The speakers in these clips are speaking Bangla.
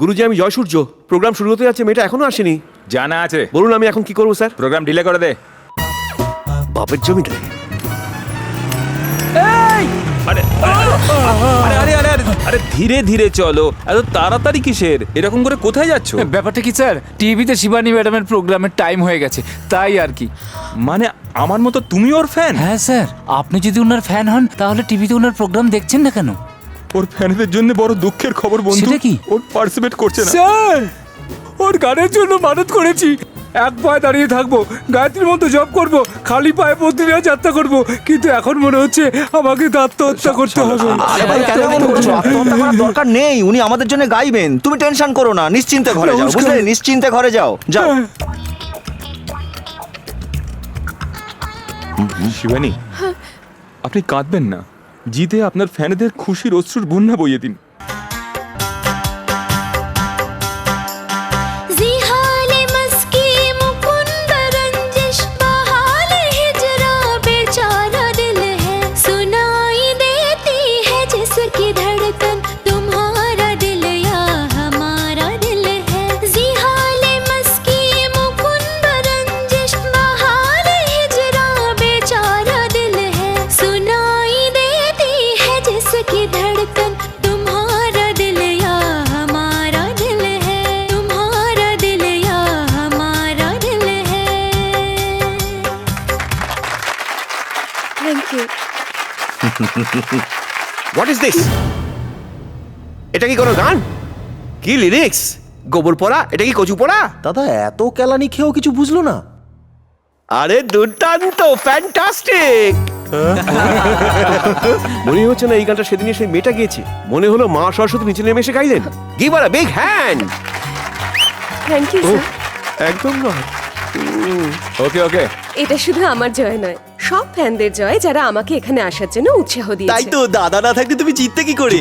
গুরুজি আমি জয় সূর্য। প্রোগ্রাম শুরু হতে যাচ্ছে মেয়েটা এখনও আসেনি। জানা আছে। বলুন আমি এখন কি করব স্যার? প্রোগ্রাম ডিলে করে দে। বাপের জমিটা আরে আরে আরে আরে আরে আরে ধীরে ধীরে চলো। এত তাড়াতাড়ি কিসের? এরকম করে কোথায় যাচ্ছ? ব্যাপারটা কি স্যার? টিভিতে শিবানী ম্যাডামের প্রোগ্রামের টাইম হয়ে গেছে তাই আর কি। মানে আমার মতো তুমি ওর ফ্যান হ্যাঁ স্যার। আপনি যদি ওনার ফ্যান হন তাহলে টিভিতে ওনার প্রোগ্রাম দেখছেন না কেন? ওর ফ্যানদের জন্য বড় দুঃখের খবর বন্ধু। সেটা কি? ওর পার্টিসিপেট করছে না। স্যার ওর গানের জন্য মানত করেছি। এক পায়ে দাঁড়িয়ে থাকব গায়ত্রীর মতো জব করব খালি পায়ে প্রতিদিন যাত্রা করব কিন্তু এখন মনে হচ্ছে আমাকে আত্মহত্যা করতে হবে। আরে ভাই কেন এমন করছ? আত্মহত্যা করার দরকার নেই উনি আমাদের জন্য গাইবেন। তুমি টেনশন করো না নিশ্চিন্তে ঘরে যাও নমস্কার। বুঝলে? নিশ্চিন্তে ঘরে যাও যাও। শিবানী আপনি কাঁদবেন না। জিতে আপনার ফ্যানেদের খুশির অশ্রুর বন্যা বইয়ে দিন। হোয়াট ইজ দিস এটা কি কোনো গান? কি লিরিক্স গোবর পড়া? এটা কি কচু পড়া? দাদা এত কেলানি খেয়েও কিছু বুঝলো না। আরে দুর্দান্ত ফ্যান্টাস্টিক মনে হচ্ছে না এই গানটা সেদিনে সেই মেয়েটা গিয়েছে। মনে হলো মা সরস্বতী নিচে নেমে এসে গাইলেন। Give our big hand thank you sir একদম নয়। ওকে ওকে এটা শুধু আমার জয় নয়। সব ফ্যানদের জয় যারা আমাকে এখানে আসার জন্য উৎসাহ তাই দিয়েছে তো দাদা না থাকলে তুমি জিততে কি করে?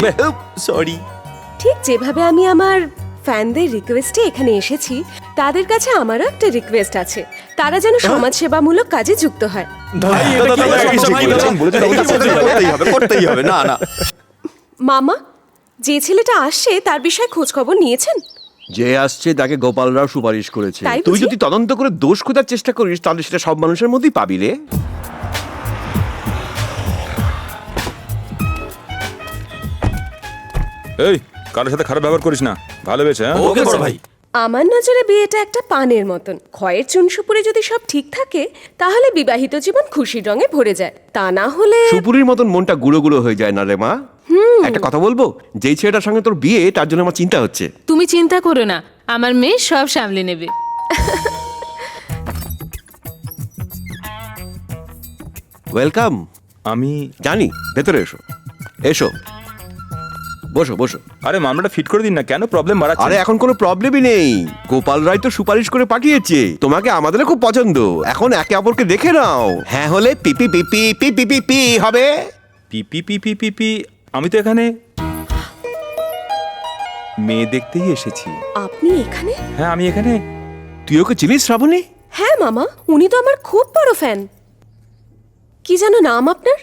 সরি ঠিক যেভাবে আমি আমার ফ্যানদের রিকোয়েস্টে এখানে এসেছি তাদের কাছে আমারও একটা রিকোয়েস্ট আছে। তারা যেন সমাজসেবামূলক কাজে যুক্ত হয়। করতেই হবে করতেই হবে। না না। মামা যে ছেলেটা আসছে তার বিষয়ে খোঁজ খবর নিয়েছেন? যে আসছে তাকে গোপালরাও সুপারিশ করেছে। তাই তুই বুঝি? যদি তদন্ত করে দোষ খোঁজার চেষ্টা করিস তাহলে সেটা সব মানুষের মধ্যেই পাবি রে। এই কারোর সাথে খারাপ ব্যবহার করিস না। ভালো বেশ হ্যাঁ? ওকে বড় ভাই। আমার নজরে বিয়েটা একটা পানের মতন। ক্ষয়ের চুনসুপুরে যদি সব ঠিক থাকে তাহলে বিবাহিত জীবন খুশির রঙে ভরে যায়। তা না হলে সুপুরির মতন মনটা গুঁড়ো গুঁড়ো হয়ে যায় না রে মা। একটা কথা বলব যেই ছেলেটার সঙ্গে তোর বিয়ে তার জন্য আমার চিন্তা হচ্ছে। তুমি চিন্তা করো না আমার মেয়ে সব সামলে নেবে। ওয়েলকাম আমি জানি ভেতরে এসো। এসো। বসো বসো আরে মামলাটা ফিট করে দিন না কেন প্রবলেম বাড়াচ্ছে আরে এখন কোনো প্রবলেমই নেই গোপাল রায় তো সুপারিশ করে পাঠিয়েছে তোমাকে আমাদের খুব পছন্দ এখন একে অপরকে দেখে নাও হ্যাঁ হলে P P P P P P P P হবে P P P P P P P P আমি তো এখানে মেয়ে দেখতেই এসেছি আপনি এখানে হ্যাঁ আমি এখানে তুই ওকে চিনিস শ্রাবণী হ্যাঁ মামা উনি তো আমার খুব বড় ফ্যান কি যেন নাম আপনার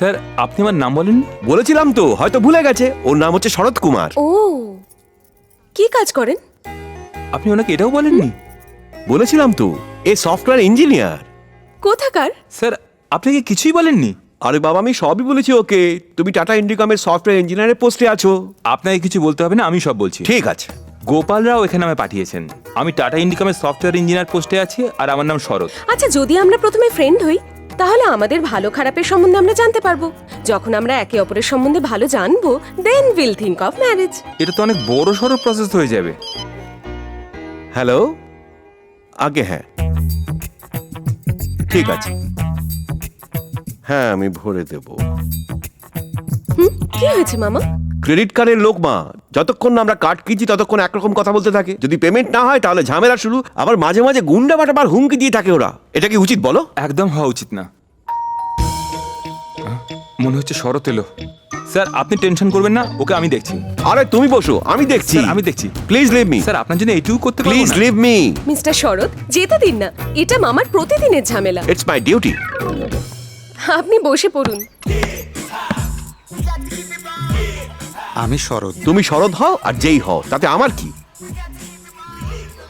স্যার আপনি আমার নাম বলেন? বলেছিলাম তো হয়তো ভুলে গেছে। ওর নাম হচ্ছে শরৎ কুমার। ও কি কাজ করেন? আপনি ওনাকে এটাও বলেননি? বলেছিলাম তো এ সফটওয়্যার ইঞ্জিনিয়ার। কোথাকার? স্যার আপনি কি কিছুই বলেননি? আরে বাবা আমি সবই বলেছি ওকে। তুমি টাটা ইন্ডিকমের সফটওয়্যার ইঞ্জিনিয়ারের পোস্টে আছো। আপনাকে কিছু বলতে হবে না আমি সব বলছি। ঠিক আছে। গোপাল রাও এখানে আমায় পাঠিয়েছেন। আমি টাটা ইন্ডিকামের সফটওয়্যার ইঞ্জিনিয়ার পোস্টে আছি আর আমার নাম শরৎ। আচ্ছা যদি আমরা প্রথমে ফ্রেন্ড হই তাহলে আমাদের ভালো খারাপের সম্বন্ধে আমরা জানতে পারব। যখন আমরা একে অপরের সম্বন্ধে ভালো জানব then will think of marriage এটা তো অনেক বড় সড়ো প্রসেস হয়ে যাবে। হ্যালো আগে হ্যাঁ। ঠিক আছে। হ্যাঁ আমি ভরে দেব। কি হয়েছে মামা? ক্রেডিট কার্ডের লোক মা যতক্ষণ না আমরা কার্ড কিনছি ততক্ষণ একরকম কথা বলতে থাকে। যদি পেমেন্ট না হয় তাহলে ঝামেলা শুরু। আবার মাঝে মাঝে গুন্ডা বাটাবার হুমকি দিয়ে থাকে ওরা। এটা কি উচিত বলো? একদম হওয়া উচিত না। মনে হচ্ছে শরৎ এলো। স্যার আপনি টেনশন করবেন না ওকে আমি দেখছি। আরে তুমি বসো আমি দেখছি। স্যার আমি দেখছি। প্লিজ লিভ মি স্যার আপনার জন্য এইটুকু করতে প্লিজ না? লিভ মি মিস্টার শরৎ যেতে দিন না। এটা মামার প্রতিদিনের ঝামেলা। ইটস মাই ডিউটি আপনি বসে পড়ুন। আমি শরৎ। তুমি শরৎ হও আর যেই হও তাতে আমার কি?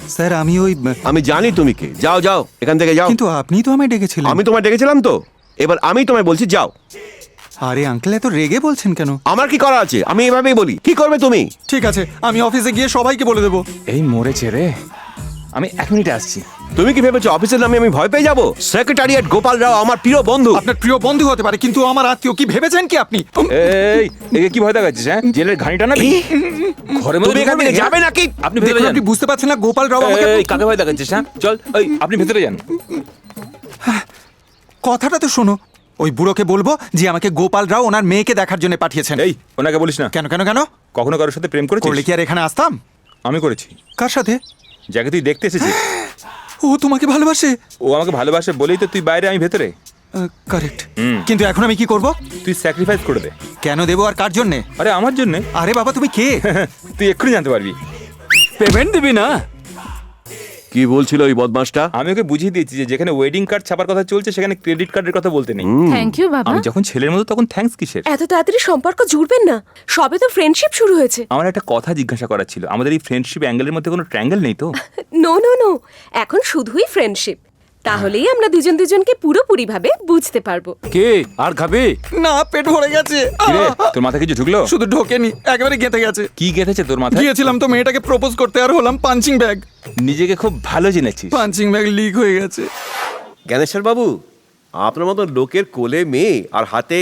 স্যার আমি ওই আমি জানি তুমি কে। যাও যাও এখান থেকে যাও। কিন্তু আপনি তো আমায় ডেকেছিলেন। আমি তোমায় ডেকেছিলাম তো? এবার আমি তোমায় বলছি যাও। আরে আঙ্কেল এত রেগে বলছেন কেন? আমার কি করা আছে? আমি এভাবেই বলি। কি করবে তুমি? ঠিক আছে আমি অফিসে গিয়ে সবাইকে বলে দেবো। এই মরেছে রে। আমি এক মিনিটে আসছি। তুমি কি ভেবেছো অফিসের নামে আমি ভয় পেয়ে যাব? সেক্রেটারিয়েট গোপাল রাও আমার প্রিয় বন্ধু। আপনার প্রিয় বন্ধু হতে পারে কিন্তু আমার আত্মীয় কি ভেবেছেন কি আপনি? এই একে কি ভয় দেখাচ্ছিস হ্যাঁ? জেলের ঘানিটা না ঘরের মধ্যে তুমি এখান থেকে যাবে নাকি? আপনি ভেতরে আপনি বুঝতে পারছেন না গোপাল রাও আমাকে কাকে ভয় দেখাচ্ছিস হ্যাঁ? চল এই আপনি ভেতরে যান। কথাটা তো শোনো ওই বুড়োকে বলব যে আমাকে গোপাল রাও ওনার মেয়েকে দেখার জন্য পাঠিয়েছেন। এই ওনাকে বলিস না। কেন কেন কেন? কখনো কারোর সাথে প্রেম করলে করেছিস কি আর এখানে আসতাম? আমি করেছি। কার সাথে? যাকে তুই দেখতে এসেছিস ও তোমাকে ভালোবাসে? ও আমাকে ভালোবাসে বলেই তো তুই বাইরে আমি ভেতরে। Correct hmm. কিন্তু এখন আমি কি করব? তুই স্যাক্রিফাইস করে দে। কেন দেবো আর কার জন্যে? আরে আমার জন্য? আরে বাবা তুমি কে? তুই এক্ষুনি জানতে পারবি। পেমেন্ট দিবি না? কি বলছিল ওই বদমাশটা আমি ওকে বুঝিয়ে দিয়েছি যে যেখানে ওয়েডিং কার্ড ছাপার কথা চলছে সেখানে ক্রেডিট কার্ডের কথা বলতে নেই। থ্যাংক ইউ বাবা। আমি যখন ছেলের মতো তখন থ্যাঙ্কস কিসের? এত তাড়াতাড়ি সম্পর্ক জুড়বেন না। সবে তো ফ্রেন্ডশিপ শুরু হয়েছে। আমার একটা কথা জিজ্ঞাসা করার ছিল। আমাদের এই ফ্রেন্ডশিপ অ্যাঙ্গেলের মধ্যে কোনো ট্র্যাঙ্গেল নেই তো? নো নো নো এখন শুধুই ফ্রেন্ডশিপ তাহলেই আমরা দুজন দুজনকে পুরোপুরি ভাবে বুঝতে পারব। কে? আর খাবে? না পেট ভরে গেছে। কিরে তোর মাথায় কিছু ঢুকলো? শুধু ঢোকেনি একেবারে গেঁথে গেছে। কি গেঁথেছে তোর মাথায়? গিয়েছিলাম তো মেয়েটাকে প্রপোজ করতে আর হলাম পাঞ্চিং ব্যাগ নিজেকে খুব ভালো জেনেছিস। পাঞ্চিং ব্যাগ লিক হয়ে গেছে। জ্ঞানেশ্বর বাবু আপনার মতো লোকের কোলে মেয়ে আর হাতে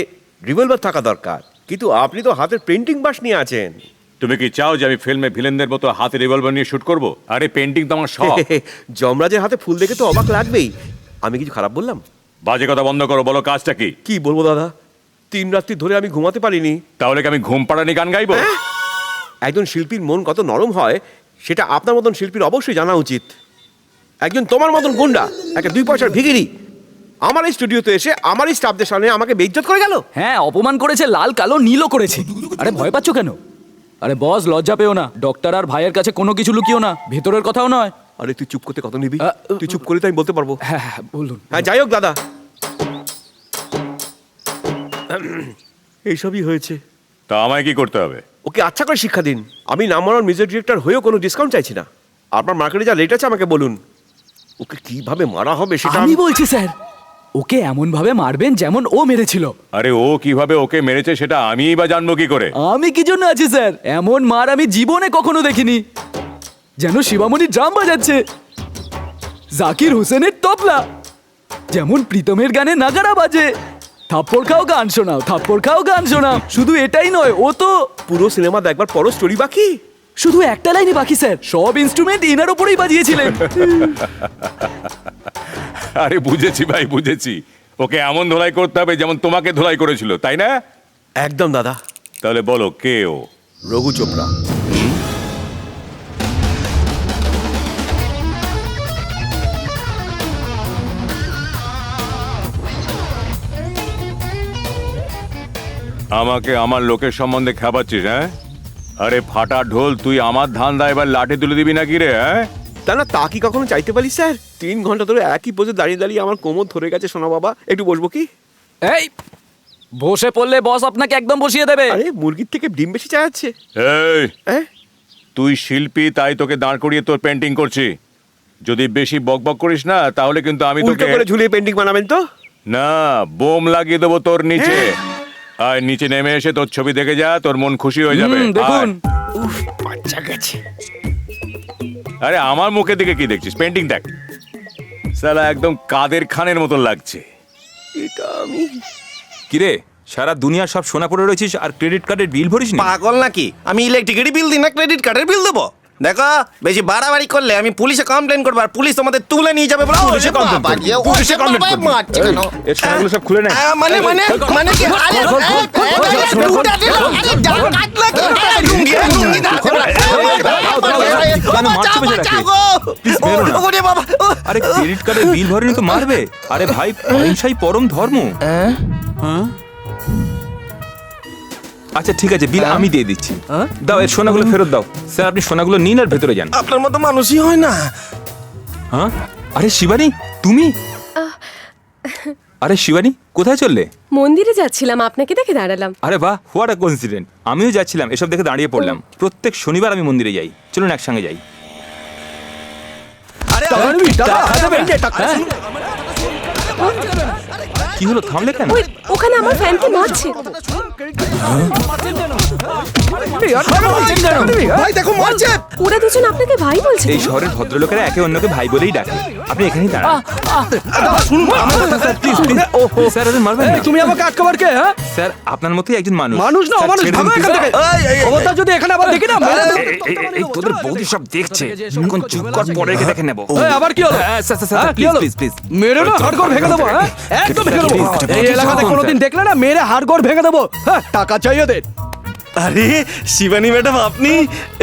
রিভলভার থাকা দরকার। কিন্তু আপনি তো হাতের প্রিন্টিং বাস নিয়ে আছেন। তুমি কি চাও যে আমি ফিল্মে ভিলেনদের মতো হাতে রিভলভার নিয়ে শুট করব? আরে পেন্টিং তো আমার শখ। যমরাজের হাতে ফুল দেখে তো অবাক লাগবেই। আমি কিছু খারাপ বললাম? বাজে কথা বন্ধ করো বলো কাজটা কি? কি বলব দাদা? তিন রাত্রি ধরে আমি ঘুমাতে পারিনি। তাহলে কি আমি ঘুম পাড়ানি গান গাইবো? একজন শিল্পীর মন কত নরম হয় সেটা আপনার মতন শিল্পীর অবশ্যই জানা উচিত। একজন তোমার মতন গুন্ডা একটা দুই পয়সার ভিগিরি আমার এই স্টুডিওতে এসে আমার এই স্টাফদের সামনে আমাকে বেইজ্জত করে গেল? হ্যাঁ অপমান করেছে লাল কালো নীলও করেছে। আরে ভয় পাচ্ছ কেন? আরে বস লজ্জা পেও না। ডক্টর আর ভাইয়ের কাছে কোনো কিছু লুকিও না। ভেতরের কথাও নয়। আরে তুই চুপ করতে কত নিবি? তুই চুপ করে তো আমি বলতে পারব। হ্যাঁ হ্যাঁ বলুন। হ্যাঁ যাই হোক দাদা। এইসবই হয়েছে। তা আমায় কি করতে হবে? ওকে আচ্ছা করে শিক্ষা দিন। আমি নামমানোর মিউজিক ডিরেক্টর হয়েও কোনো ডিসকাউন্ট চাইছি না। আপনার মার্কেটে যা রেট আছে আমাকে বলুন। ওকে কীভাবে মারা হবে সেটা আমি বলছি স্যার। ওকে এমন ভাবে মারবেন যেমন ও মেরেছিল। আরে ও কীভাবে ওকে মেরেছে সেটা আমিই বা জানব কি করে? আমি কি জন্য আছি স্যার? এমন মার আমি জীবনে কখনো দেখিনি। যেন শিবামণি ড্রাম বাজাচ্ছে। জাকির হোসেনের তবলা। যেমন প্রীতমের গানে নাগারা বাজে। থাপ্পড় খাও গান শোনাও থাপ্পড় খাও গান শোনাও। শুধু এটাই নয় ও তো পুরো সিনেমা দেখবার পরও স্টোরি বাকি? শুধু একটা লাইনই বাকি স্যার। সব ইনস্ট্রুমেন্ট এনার ওপরেই বাজিয়েছিলেন। আরে বুঝেছি ভাই বুঝেছি। ওকে এমন ধোলাই করতে হবে যেমন তোমাকে ধোলাই করেছিল তাই না? একদম দাদা। তাহলে বলো কে ও? রঘু চোপড়া। আমাকে আমার লোকের সম্বন্ধে খাবাচ্ছিস হ্যাঁ? আরে ফাটা ঢোল তুই আমার ধান দা এবার লাঠি তুলে দিবি নাকি রে হ্যাঁ? তা না তা কি কখনো চাইতে পারি স্যার? তিন ঘণ্টা ধরে একই পোজে দাঁড়িয়ে দাঁড়িয়ে আমার কোমর ধরে গেছে সোনা বাবা। একটু বসবো কি? এই বসে পড়লে বস আপনাকে একদম বসিয়ে দেবে। আরে মুরগির থেকে ডিম বেশি চাইছে। এই হ্যাঁ? তুই শিল্পী তাই তোকে দাঁড় করিয়ে তোর পেন্টিং করছি। যদি বেশি বকবক করিস না তাহলে কিন্তু আমি উল্টো তোকে করে ঝুলিয়ে পেন্টিং বানাবেন তো? না বোম লাগিয়ে দেবো তোর নিচে। আর নিচে নেমে এসে তোর ছবি দেখে যা তোর মন খুশি হয়ে যাবে। দেখুন। আয়। বাচ্চা গেছে। আরে আমার মুখের দিকে কি দেখছিস? পেন্টিং দেখ। সালা একদম কাদের খানের মতন লাগছে। এটা আমি। কিরে সারা দুনিয়া সব সোনা পড়ে রয়েছিস আর ক্রেডিট কার্ডের বিল ভরিস পাগল নাকি? আমি ইলেকট্রিকেরই বিল দিই না ক্রেডিট কার্ডের বিল দেবো? দেখো বেশি বাড়াবাড়ি করলে আমি পুলিশে কমপ্লেন করব আর পুলিশ তোমাদের তুলে নিয়ে যাবে বলো পুলিশে complain করবি? পুলিশে complain করবি? মারছে কেন? এর সোনাগুলো সব খুলে নে। মানে মানে মানে কি? আরে দুটা দিল, আরে, কাটলো কি? লুঙ্গি, লুঙ্গি দাও। আরে ক্রেডিট কার্ডের বিল ভরেনি তো মারবে? আরে ভাই পরম ধর্ম। আচ্ছা ঠিক আছে বিল আমি দিয়ে দিচ্ছি। দাও এর সোনাগুলো ফেরত দাও। স্যার আপনি সোনাগুলো নিন আর ভেতরে যান। আপনার মতো মানুষই হয় না। হ্যাঁ? আরে শিবানী তুমি? আরে শিবানী কোথায় চললে? মন্দিরে যাচ্ছিলাম আপনাকে দেখে দাঁড়ালাম। আরে বাহ হোয়াট আ কোইন্সিডেন্ট আমিও যাচ্ছিলাম এসব দেখে দাঁড়িয়ে পড়লাম। প্রত্যেক শনিবার আমি মন্দিরে যাই। চলুন একসঙ্গে যাই। কি হলো? থামলে কেন? ওই ওখানে আমার ফ্যানকে মারছে। ভাই দেখো মারছে। ওরা দুজন আপনাকে ভাই বলছে এই শহরের ভদ্রলোকেরা একে অন্যকে ভাই বলেই ডাকে। আপনি এখানেই দাঁড়ান। স্যার ওদের মারবেন না। তুমি আমাকে আটকাবার কে হ্যাঁ? স্যার আপনার মতোই একজন মানুষ। মানুষ না অমানুষ ভাগো এখান থেকে। খবরদার যদি এখানে আবার দেখি না এই, তোদের বৌদি সব দেখছে। কোন চুপ কর পরে দেখে নেব। আবার কি হলো? হ্যাঁ, স্যার, স্যার, হলো? please, please। মেরে না হাড়গোড় ভেঙে দেবো হ্যাঁ? একদম ভেঙে এই এলাকাতে কোনোদিন দেখলে না মেরে হাড়গোড় ভেঙে দেবো? হ্যাঁ টাকা চাই ওদের। আরে শিবানী ম্যাডাম আপনি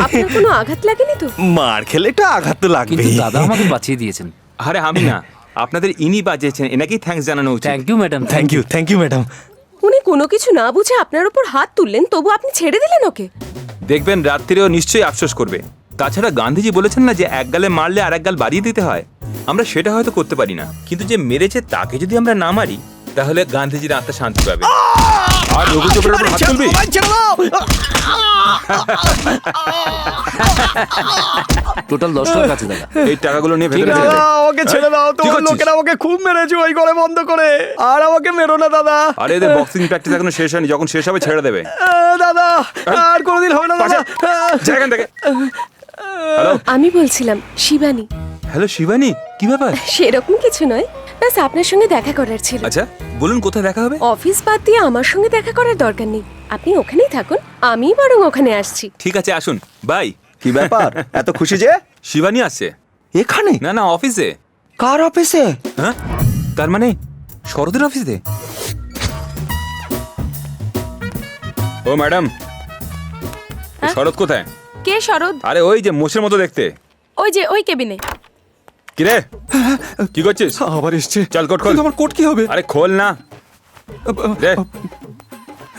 আপনার কোনো আঘাত লাগেনি তো? মার খেলে একটু আঘাত তো লাগবে দাদা আমাকে বাঁচিয়ে দিয়েছেন। আরে আমি না আপনাদের ইনি বাজিয়েছেন এনাকেই থ্যাঙ্কস জানানো উচিত। Thank you madam thank you thank you madam উনি কোনো কিছু না বুঝে আপনার উপর হাত তুললেন তবু আপনি ছেড়ে দিলেন ওকে? দেখবেন রাত্রিরেও নিশ্চয়ই আফসোস করবে। তাছাড়া গান্ধীজি বলেছেন না যে এক গালে মারলে আর এক গাল বাড়িয়ে দিতে হয়। আমরা সেটা হয়তো করতে পারি না। কিন্তু যে মেরেছে তাকে যদি আমরা না মারি তাহলে গান্ধীজির আত্মা শান্তি পাবে। আর রঘু চোপড়ার উপর হাত তুলবি? টোটাল দশ টাকা আছে দাদা। এই টাকাগুলো নিয়ে ভেতরে। চলে যা। আমাকে ছেড়ে দাও। তোমার লোকেরা আমাকে খুব মেরেছে ওই করে বন্ধ করে। আর আমাকে মেরো না দাদা। আরে এদের বক্সিং প্র্যাকটিস এখনও শেষ হয়নি। যখন শেষ হবে ছেড়ে দেবে। দাদা আর কোনোদিন হবে না দাদা। এখান থেকে। আমি বলছিলাম শিবানী। হ্যালো শিবানী কি ব্যাপার? সেরকম কিছু নয়। ব্যাস আপনার সঙ্গে দেখা করার ছিল। আচ্ছা বলুন কোথায় দেখা হবে? অফিস বাদ দিয়ে আমার সঙ্গে দেখা করার দরকার নেই। আপনি ওখানেই থাকুন আমি বরং ওখানে আসছি। ঠিক আছে আসুন। বাই। কি ব্যাপার? এত খুশি যে? শিবানী আসছে। এখানে? না না অফিসে। কার অফিসে? হ্যাঁ? তার মানে শরদের অফিসে? ও ম্যাডাম। শরৎ কোথায়? কে শরৎ? আরে ওই যে মোষের মতো দেখতে। ওই যে ওই কেবিনে। কি রে কি করছিস? আবার এসছে। চল কোট খোল। কিন্তু আমার কোট কি হবে? আরে খোল না। রে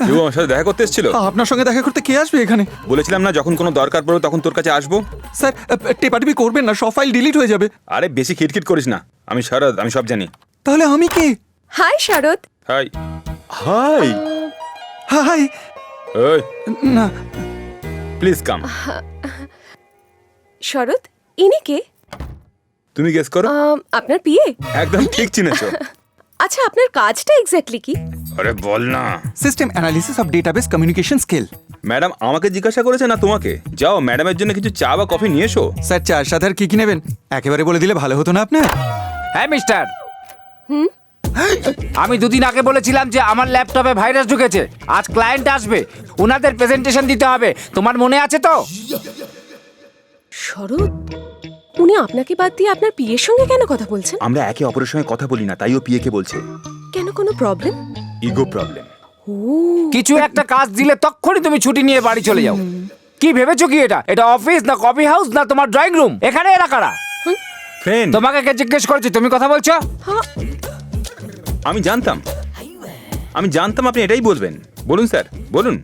কেউ আমার সাথে দেখা করতে এসেছিল? আপনার সঙ্গে দেখা করতে কে আসবে এখানে? বলেছিলাম না যখন কোনো দরকার পড়বে তখন তোর কাছে আসব। স্যার টেপাটিপি করবেন না সব ফাইল ডিলিট হয়ে যাবে। আরে বেশি খিটখিট করিস না। আমি শরৎ আমি সব জানি। তাহলে আমি কে? Hi Sharat hi. Hi. Hi. ওই না। Please come. শরৎ ইনি কে? তুমি গেস করো? আম, আপনার পিয়ে একদম ঠিক চিনেছো। আচ্ছা আপনার কাজটা এক্স্যাক্টলি কি? আরে বল না। System analysis of database communication skill madam আমাকে জিজ্ঞাসা করেছে না তোমাকে? যাও ম্যাডামের জন্য কিছু চা বা কফি নিয়ে এসো স্যার চার সাথে আর কি কি নেবেন? একেবারে বলে দিলে ভালো হতো না আপনার? হ্যাঁ মিস্টার হুম? আমি দুদিন আগে বলেছিলাম যে আমার ল্যাপটপে ভাইরাস ঢুকেছে। আজ ক্লায়েন্ট আসবে। ওনাদের প্রেজেন্টেশন দিতে হবে। তোমার মনে আছে তো? শরৎ? উনি আপনাকে বাদ দিয়ে আপনার পিয়ের সঙ্গে কেন কথা বলছেন? আমরা একে অপরের সঙ্গে কথা বলি না তাই ও পিএকে বলছে। কেন কোনো প্রবলেম ইগো প্রবলেম কিছু একটা কাজ দিলে তখনই তুমি ছুটি নিয়ে বাড়ি চলে যাও। কি ভেবেছো কি এটা? এটা অফিস না কফি হাউস না তোমার ড্রয়িং রুম এখানে এরা কারা? ফ্রেন্ড তোমাকে কে জিজ্ঞেস করেছি? তুমি কথা বলছো? আমি জানতাম। আমি জানতাম আপনি এটাই বলবেন। বলুন স্যার বলুন।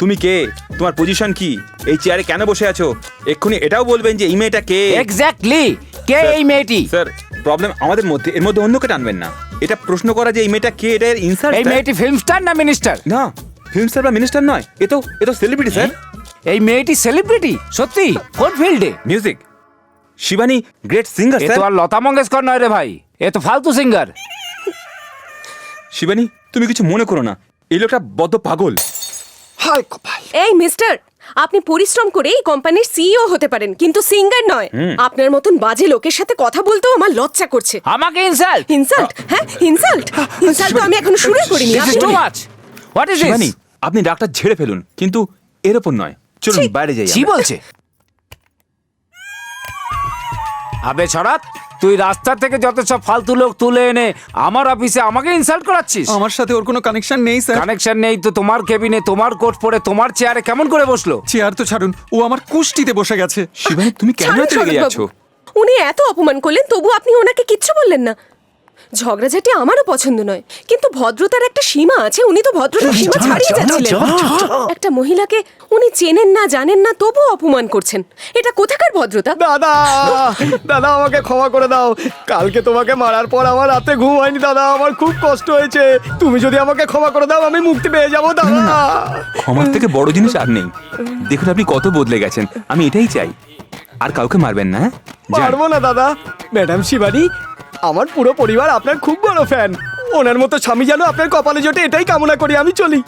তুমি কে? তোমার পজিশন কি? এই চেয়ারে কেন বসে আছো? এক্ষুনি এটাও বলবেন যে এই মেয়েটা কে? এক্স্যাক্টলি কে এই মেয়েটি? স্যার প্রবলেম আমাদের মধ্যে এর মধ্যে অন্যকে টানবেন না। এটা প্রশ্ন করা যে এই মেয়েটা কে এটা এর ইনসার্ট এই মেয়েটি ফিল্ম স্টার না মিনিস্টার না ফিল্ম স্টার বা মিনিস্টার নয় এ তো এ তো সেলিব্রিটি স্যার এই মেয়েটি সেলিব্রিটি সত্যি? কোন ফিল্ডে মিউজিক শিবানী গ্রেট সিঙ্গার এ স্যার তো আর লতা মঙ্গেশকর নয় রে ভাই এ তো ফালতু সিঙ্গার শিবানী তুমি কিছু মনে করো না এই লোকটা বদ্ধ পাগল। হাই কপাল। এই মিস্টার আপনি পরিশ্রম করে এই কোম্পানির সিইও হতে পারেন কিন্তু সিঙ্গার নয়। আপনার মতন বাজে লোকের সাথে কথা বলতেও আমার লজ্জা করছে। আমাকে ইনসাল্ট ইনসাল্ট হ্যাঁ ইনসাল্ট ইনসাল্ট তো আমি এখনও শুরু করিনি। Too much what is this আপনি ডাক্তার ঝেড়ে ফেলুন কিন্তু এর ওপর নয়। চলুন বাইরে যাই আমরা। বলছে? আবে ছড়াত তুই রাস্তা থেকে যত সব ফালতু লোক তুলে এনে আমার অফিসে আমাকে ইনসাল্ট করাচ্ছিস? আমার সাথে ওর কোনো কানেকশন নেই স্যার কানেকশন নেই তো তোমার কেবিনে তোমার কোট পরে তোমার চেয়ারে কেমন করে বসল? চেয়ার তো ছাড়ুন ও আমার কুষ্টিতে বসে গেছে। শিবানী তুমি কেন ছাড়ুন রেগে শরৎবাবু। যাচ্ছ উনি এত অপমান করলেন তবু আপনি ওনাকে কিচ্ছু বললেন না। ঝগড়াঝাটি আমারও পছন্দ নয় কিন্তু ভদ্রতার একটা সীমা আছে উনি তো ভদ্রতার সীমা ছাড়িয়ে যাচ্ছিলেন। একটা মহিলাকে উনি চেনেন না জানেন না তবু অপমান করছেন। এটা কোথাকার ভদ্রতা? দাদা দাদা আমাকে ক্ষমা করে দাও। কালকে তোমাকে মারার পর আমার রাতে ঘুম হয়নি দাদা আমার খুব কষ্ট হয়েছে। তুমি যদি আমাকে ক্ষমা করে দাও আমি মুক্তি পেয়ে যাব দাদা। ক্ষমার থেকে বড় জিনিস আর নেই। দেখুন আপনি কত বদলে গেছেন। আমি এটাই চাই। আর কাউকে মারবেন না হ্যাঁ? যান। পারব না দাদা। ম্যাডাম শিবানী আমার পুরো পরিবার আপনার খুব বড় ফ্যান ওনার মতো স্বামী যেন আপনার কপালে জোটে এটাই কামনা করি আমি চলি।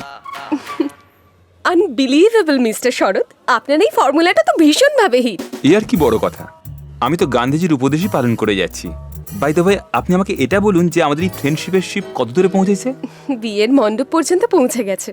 Unbelievable mister Sharat. আপনার এই ফর্মুলাটা তো ভীষণভাবে হিট এ আর কি বড় কথা। আমি তো গান্ধীজির উপদেশই পালন করে যাচ্ছি। বাই দ্য ভাই আপনি আমাকে এটা বলুন যে আমাদের এই ফ্রেন্ডশিপের শিপ কত দূরে পৌঁছেছে? বিয়ের মণ্ডপ পর্যন্ত পৌঁছে গেছে।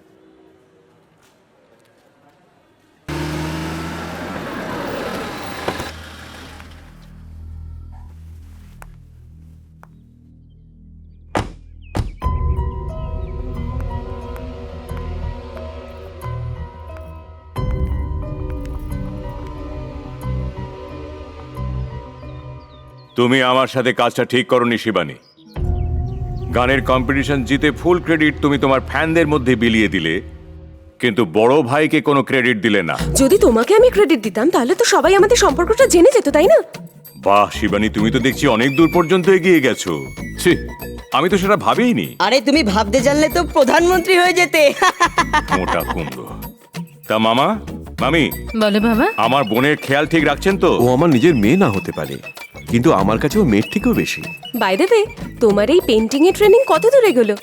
তুমি আমার সাথে কাজটা ঠিক করনি শিবানী। গানের কম্পিটিশন জিতে ফুল ক্রেডিট তুমি তোমার ফ্যানদের মধ্যে বিলিয়ে দিলে কিন্তু বড় ভাইকে কোনো ক্রেডিট দিলে না। যদি তোমাকে আমি ক্রেডিট দিতাম তাহলে তো সবাই আমাদের সম্পর্কটা জেনে যেত তাই না? বাহ শিবানী তুমি তো দেখছি অনেক দূর পর্যন্ত এগিয়ে গেছো। ছি আমি তো সেটা ভাবিনি আরে তুমি ভাবতে জানলে তো প্রধানমন্ত্রী হয়ে যেতে। মোটা কুমড়ো। তা মামা মামি বলে বাবা। আমার বোনের খেয়াল ঠিক রাখছেন তো? ও আমার নিজের মেয়ে না হতে পারে। কিন্তু আমার কাছে ও মেয়ের থেকেও বেশি। বাই দ্য ওয়ে তোমার এই পেন্টিং এর ট্রেনিং কত দূরে গেলো?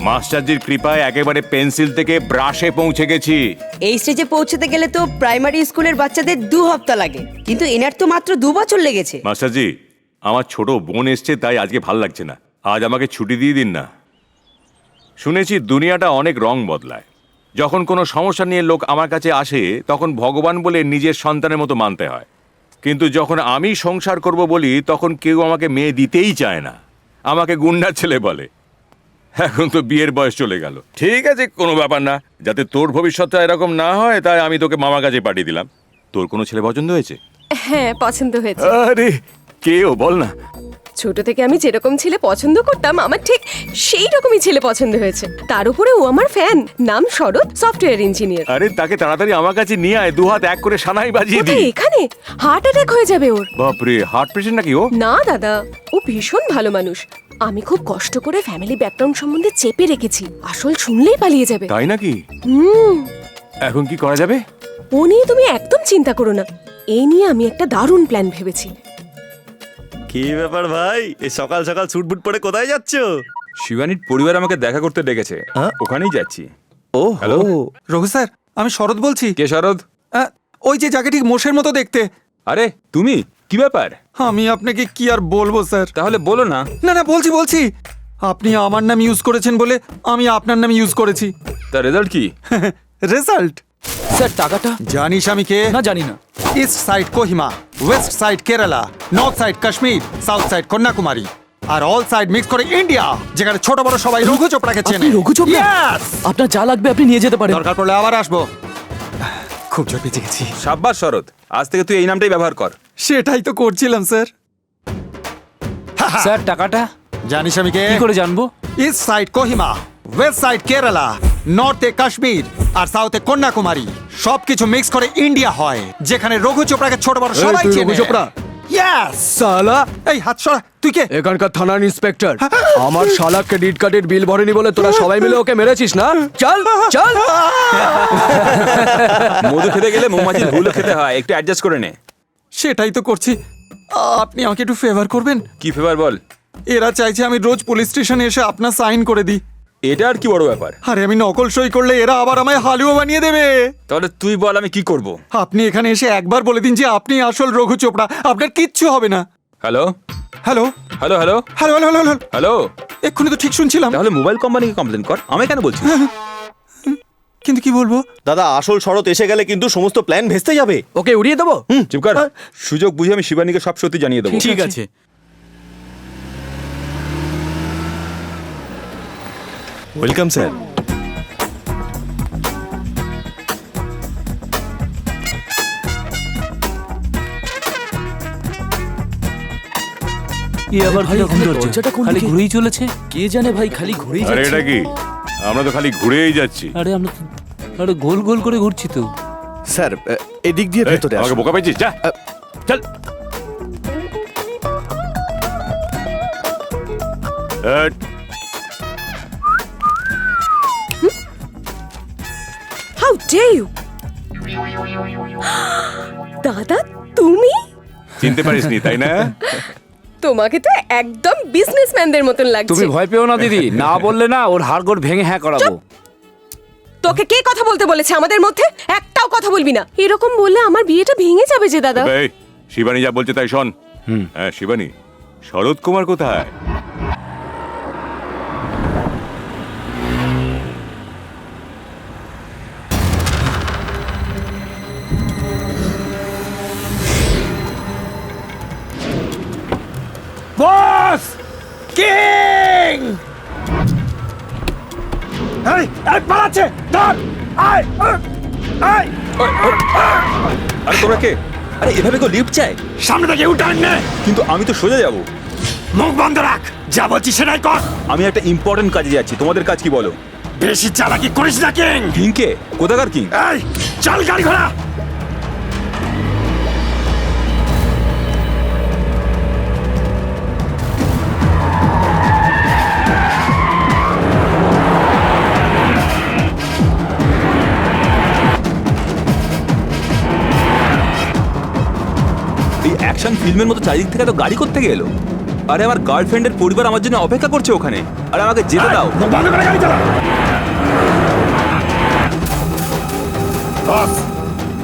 মাস্টারজির কৃপায় একেবারে পেন্সিল থেকে ব্রাশে পৌঁছে গেছি। এই স্টেজে পৌঁছতে গেলে তো প্রাইমারি স্কুলের বাচ্চাদের দু হপ্তা লাগে। কিন্তু এনার তো মাত্র দু বছর লেগেছে। মাস্টারজি আমার ছোট বোন এসছে তাই আজকে ভালো লাগছে না। আজ আমাকে ছুটি দিয়ে দিন না। শুনেছি দুনিয়াটা অনেক রং বদলায়। যখন কোনো সমস্যা নিয়ে লোক আমার কাছে আসে তখন ভগবান বলে নিজের সন্তানের মতো মানতে হয়। কিন্তু যখন আমি সংসার করব বলি তখন কেউ আমাকে মেয়ে দিতেই চায় না। আমাকে গুন্ডার ছেলে বলে। এখন তো বিয়ের বয়স চলে গেল। ঠিক আছে কোনো ব্যাপার না। যাতে তোর ভবিষ্যৎটা এরকম না হয় তাই আমি তোকে মামার কাছে পাঠিয়ে দিলাম। তোর কোনো ছেলে পছন্দ হয়েছে? হ্যাঁ পছন্দ হয়েছে। আরে কেও বল না। ছোট থেকে আমি যেরকম ছেলে পছন্দ করতাম আমার ঠিক সেই রকমই ছেলে পছন্দ হয়েছে। তার উপরে ও আমার ফ্যান নাম শরৎ সফটওয়্যার ইঞ্জিনিয়ার আরে তাকে তাড়াতাড়ি আমার কাছে নিয়ে আয় দু হাত এক করে সানাই বাজিয়ে দি এখানে? হার্ট অ্যাটাক হয়ে যাবে ওর। বাপরে হার্ট পেশেন্ট নাকি ও? না দাদা ও ভীষণ ভালো মানুষ। আমি খুব কষ্ট করে ফ্যামিলি ব্যাকগ্রাউন্ড সম্বন্ধে চেপে রেখেছি। আসল শুনলেই পালিয়ে যাবে। তাই নাকি? হুম। এখন কি করা যাবে? ও নিয়ে তুমি একদম চিন্তা করো না। এই নিয়ে আমি একটা দারুণ প্ল্যান ভেবেছি। কি ব্যাপার ভাই? এই সকাল সকাল স্যুট বুট পরে কোথায় যাচ্ছ? শিবানীর পরিবার আমাকে দেখা করতে ডেকেছে। হ্যাঁ? ওখানেই যাচ্ছি। ও হ্যালো? রঘু স্যার আমি শরৎ বলছি। কে শরদ আহ, ওই যে যাকে ঠিক মোষের মতো দেখতে। আরে তুমি? কি ব্যাপার? আমি আপনাকে কি আর বলব স্যার? তাহলে বলো না। না না বলছি বলছি। আপনি আমার নাম ইউজ করেছেন বলে আমি আপনার নাম ইউজ করেছি। তার রেজাল্ট কি? রেজাল্ট স্যার টাকাটা? জানিস আমি কে? না জানি না। East side Kohima west side Kerala north side Kashmir south side Kanyakumari আর অল সাইড মিক্স করে ইন্ডিয়া যেখানে ছোট বড় সবাই রঘু চোপড়াকে চেনে। আপনি রঘু চোপড়া? Yes! আপনার যা লাগবে আপনি নিয়ে যেতে পারেন। দরকার পড়লে আবার আসব। খুব জোর বেঁচে গেছি। সাব্বাস শরৎ আজ থেকে তুই এই নামটাই ব্যবহার কর। সেটাই তো করছিলাম স্যার। স্যার টাকাটা? জানিস আমি কে? কি করে জানব? East side Kohima west side Kerala নর্থে Kashmir আর সাউথে কন্যাকুমারী। সবকিছু মিক্স করে ইন্ডিয়া হয় যেখানে রঘু চোপড়াকে ছোট বড় সবাই চেনে। রঘু চোপড়া? ইয়েস সালা এই হাত সরা তুই কে? এখানকার থানার ইন্সপেক্টর আমার শালা ক্রেডিট কার্ডের বিল ভরেনি বলে তোরা সবাই মিলে ওকে মেরেছিস না? চল চল! মধু খেতে গেলে মৌমাছির ভুলও খেতে হয় একটু অ্যাডজাস্ট করে নে। সেটাই তো করছি। আপনি আমাকে একটু ফেভার করবেন? কি ফেভার বল? এরা চাইছে আমি রোজ পুলিশ স্টেশনে এসে আপনার সাইন করে দিই। এটা আর কি বড় ব্যাপার? আরে আমি নকল সই করলে এরা আবার আমায় হালুয়া বানিয়ে দেবে। তাহলে তুই বল আমি কি করব? আপনি এখানে এসে একবার বলে দিন যে আপনি আসল রঘু চোপড়া আপনার কিচ্ছু হবে না। Hello? Hello? Hello hello? Hello hello hello hello. Hello? এক্ষুনি তো ঠিক শুনছিলাম। তাহলে মোবাইল কোম্পানিকে কমপ্লেন কর। আমি কেন বলছি? কিন্তু কি বলব? দাদা আসল শরৎ এসে গেলে কিন্তু সমস্ত প্ল্যান ভেস্তে যাবে। ওকে উড়িয়ে দেবো? চুপ কর। সুযোগ বুঝে আমি শিবানীকে সব সত্যি জানিয়ে দেবো। ঠিক আছে। ওয়েলকাম স্যার এ আবার ভাই, কীরকম দরজা খালি? ঘুরেই চলেছে। কে জানে ভাই খালি ঘুরেই আরে যাচ্ছে? এটা কি? আমরা তো খালি ঘুরেই যাচ্ছি। আরে আমরা তো আরে গোল গোল করে ঘুরছি তো। স্যার এদিক দিয়ে এই, ভেতরে আমাকে আসুন। বোকা পেয়েছিস? যা। চল। এই, হাউ ডে ইউ দাদা তুমি? চিনতে পারিসনি তাই না? তোমাকে তো একদম বিজনেসম্যানদের মতন লাগছে। তুমি ভয় পেও না দিদি। না বললে না ওর হাড়গোড় ভেঙে হ্যাঁ করাবো। তোকে কে কথা বলতে বলেছে আমাদের মধ্যে? একটাও কথা বলবি না। এরকম বললে আমার বিয়েটা ভেঙে যাবে যে দাদা। এই শিবানী যা বলছে তাই শোন। হ্যাঁ শিবানী শরৎ কুমার কোথায়? বস! কিং! এই এই পালাচ্ছে! ধর! আয় আয় আরে তোমরা কে? আরে এভাবে কেউ লিফট চায়? সামনে থেকে উঠান নে! কিন্তু আমি তো সোজা যাব। মুখ বন্ধ রাখ! যা বলছি সেটাই কর! আমি একটা ইম্পর্টেন্ট কাজে যাচ্ছি তোমাদের কাজ কি বলো? বেশি চালাকি করিস না কিং! কিং কে কোথাকার কিং? এই চল গাড়ি ঘোড়া! ফিল্মের মতো চারিদিক থেকে তো গাড়ি করতে গেলো? আরে আমার গার্লফ্রেন্ডের পরিবার আমার জন্য অপেক্ষা করছে ওখানে। আর আমাকে যেতে দাও।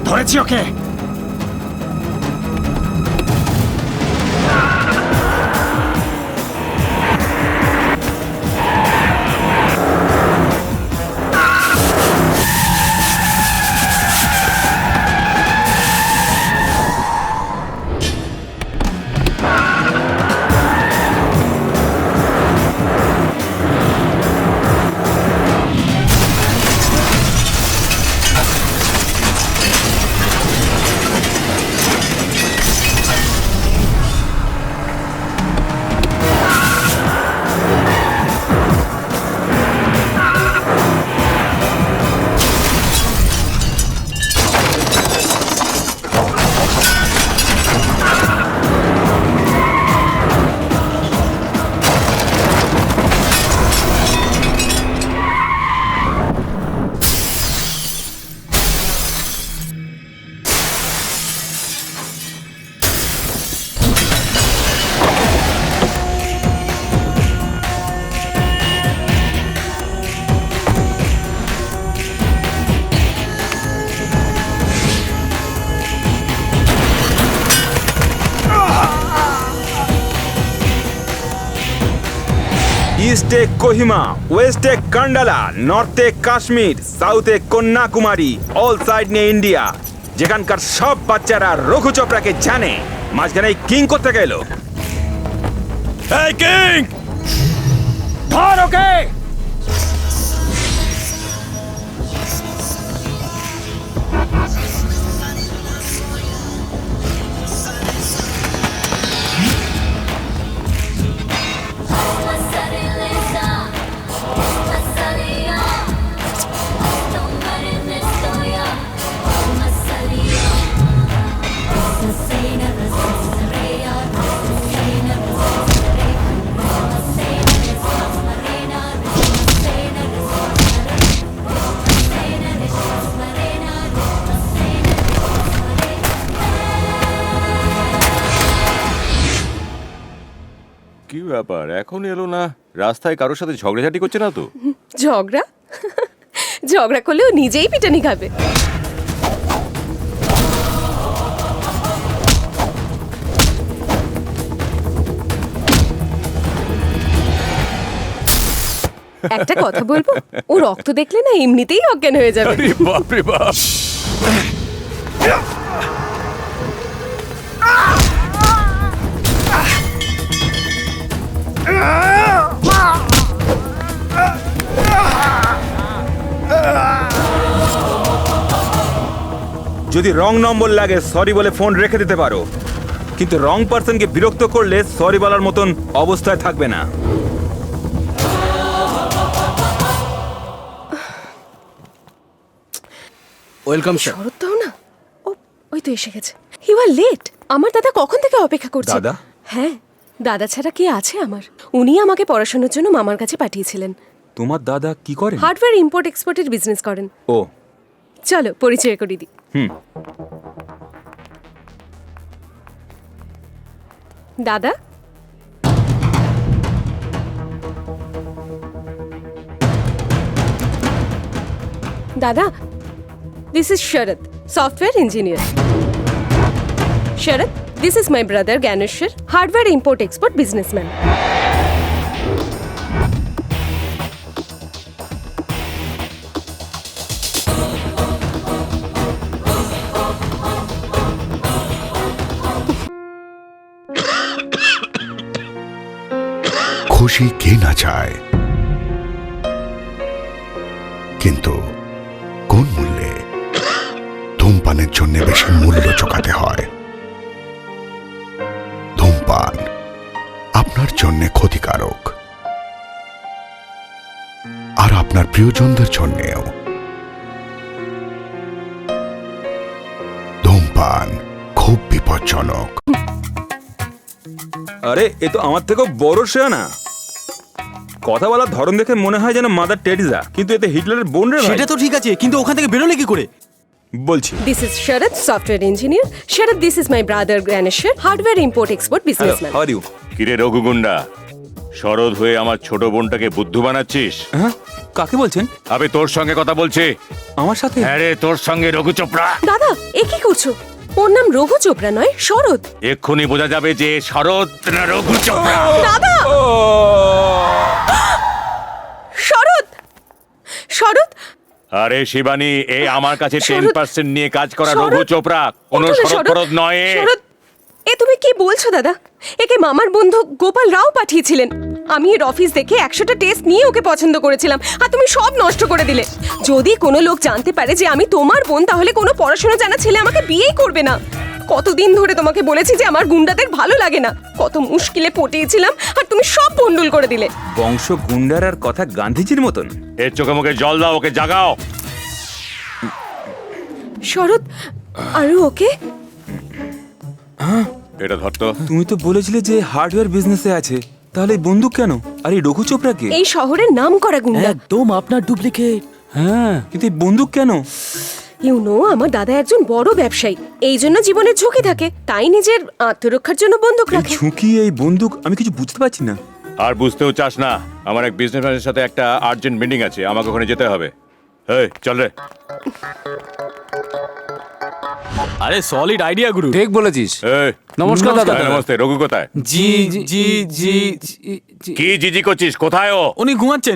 ধরেছি ওকে। ইস্টে কোহিমা, ওয়েস্টে কান্ডালা, নর্থে কাশ্মীর, সাউথে কন্যাকুমারী, অল সাইড নিয়ে ইন্ডিয়া। যেখানকার সব বাচ্চারা রঘু চোপড়াকে জানে, মাঝখানে কিং করতে গেল কিং! ধর ওকে! ব্যাপার? এখন এলো না। রাস্তায় কারোর সাথে ঝগড়াঝাটি করছে না তো? ঝগড়া? ঝগড়া করলেও নিজেই পিটানি খাবে। একটা কথা বলব? ও রক্ত দেখলে না এমনিতেই অজ্ঞান হয়ে যাবে। বাপরে বাপ। যদি রং নম্বর লাগে সরি বলে ফোন রেখে দিতে পারো। কিন্তু রং পার্সনকে বিরক্ত করলে সরি বলার মতন অবস্থায় থাকবে না। ওয়েলকাম স্যার শরৎটাও না। ও ওই তো এসে গেছে। ইউ আর লেট আমার দাদা কখন থেকে অপেক্ষা করছে? দাদা? হ্যাঁ। দাদা ছাড়া কে আছে আমার? উনি আমাকে পড়াশোনার জন্য মামার কাছে পাঠিয়েছিলেন। তোমার দাদা কি করেন? হার্ডওয়্যার ইম্পোর্ট এক্সপোর্টের বিজনেস করেন। ও। চলো পরিচয় করে দিই। হুম। দাদা? দাদা this is Sharat software engineer Sharat this is my brother Gyaneshwar hardware import export businessman খুশি কে না চায়? কিন্তু কোন মূল্যে ধূমপানের জন্য বেশি মূল্য চোকাতে হয়? আপনার জন্য ক্ষতিকারক। আর আপনার প্রিয়জনদের জন্যেও। ধূমপান খুব বিপজ্জনক। আরে এ তো আমার থেকেও বড় না কথা বলার ধরন দেখে মনে হয় যেন মাদার টেরিজা কিন্তু এতে হিটলারের বোন রে সেটা তো ঠিক আছে কিন্তু ওখান থেকে বেরোলে কি করে? বলছি। This is Sharat software engineer Sharat this is my brother Gyaneshwar hardware import export businessman how are you কিরে রঘুগুন্ডা শরৎ হয়ে আমার ছোট বোনটাকে বুদ্ধু বানাচ্ছিস? হ্যাঁ? কাকে বলছেন? আবে তোর সঙ্গে কথা বলছি। আমার সাথে? হ্যাঁ রে তোর সঙ্গে রঘু চোপড়া। দাদা এ কি করছ? ওর নাম রঘু চোপড়া নয় শরৎ। এক্ষুনি বোঝা যাবে যে শরৎ না রঘু চোপড়া। দাদা! শরৎ! শরৎ? আরে শিবানী এ আমার কাছে টেন! পার্সেন্ট নিয়ে কাজ করা রঘু চোপড়া। কোনো শরৎ? ফরৎ নয়। শরৎ এ তুমি কি বলছো দাদা? একে মামার বন্ধু গোপাল রাও পাঠিয়েছিলেন। আমি এর অফিস দেখে একশোটা টেস্ট নিয়ে ওকে পছন্দ করেছিলাম আর তুমি সব নষ্ট করে দিলে। যদি কোনো লোক জানতে পারে যে আমি তোমার বোন তাহলে কোনো পড়াশোনা জানা ছেলে আমাকে বিয়েই করবে না। কতদিন ধরে তোমাকে বলেছি যে আমার গুন্ডাদের ভালো লাগে না। কত মুশকিলে পটিয়েছিলাম আর তুমি সব বন্ডুল করে দিলে। বংশ গুন্ডার আর কথা গান্ধীজির মতন। এর চোখে মুখে জল দাও ওকে জাগাও। শরৎ আর ওকে? এটা ধর তো। তুমি তো বলেছিলে যে হার্ডওয়্যার বিজনেসে আছে। তাহলে এই বন্দুক কেন? আর এই রঘু চোপড়াকে? এই শহরের নাম করা গুন্ডা। একদম আপনার ডুপ্লিকেট হ্যাঁ কিন্তু এই বন্দুক কেন? ইউ নো আমার দাদা একজন বড় ব্যবসায়ী। এই জন্য জীবনের ঝুঁকি থাকে। তাই নিজের আত্মরক্ষার জন্য বন্দুক এই রাখে। ঝুঁকি এই বন্দুক আমি কিছু বুঝতে পারছি না। আর বুঝতেও চাস না আমার এক বিজনেসম্যানের সাথে একটা আর্জেন্ট মিটিং আছে। আমাকে ওখানে যেতে হবে। এই চল রে। আরে সলিড আইডিয়া গুরু। ঠিক বলেছিস। নমস্কার দাদা। নমস্তে রঘু কোথায়? জি জি জি। কি জিজি করছিস? কোথায় ও? উনি ঘুমাচ্ছেন।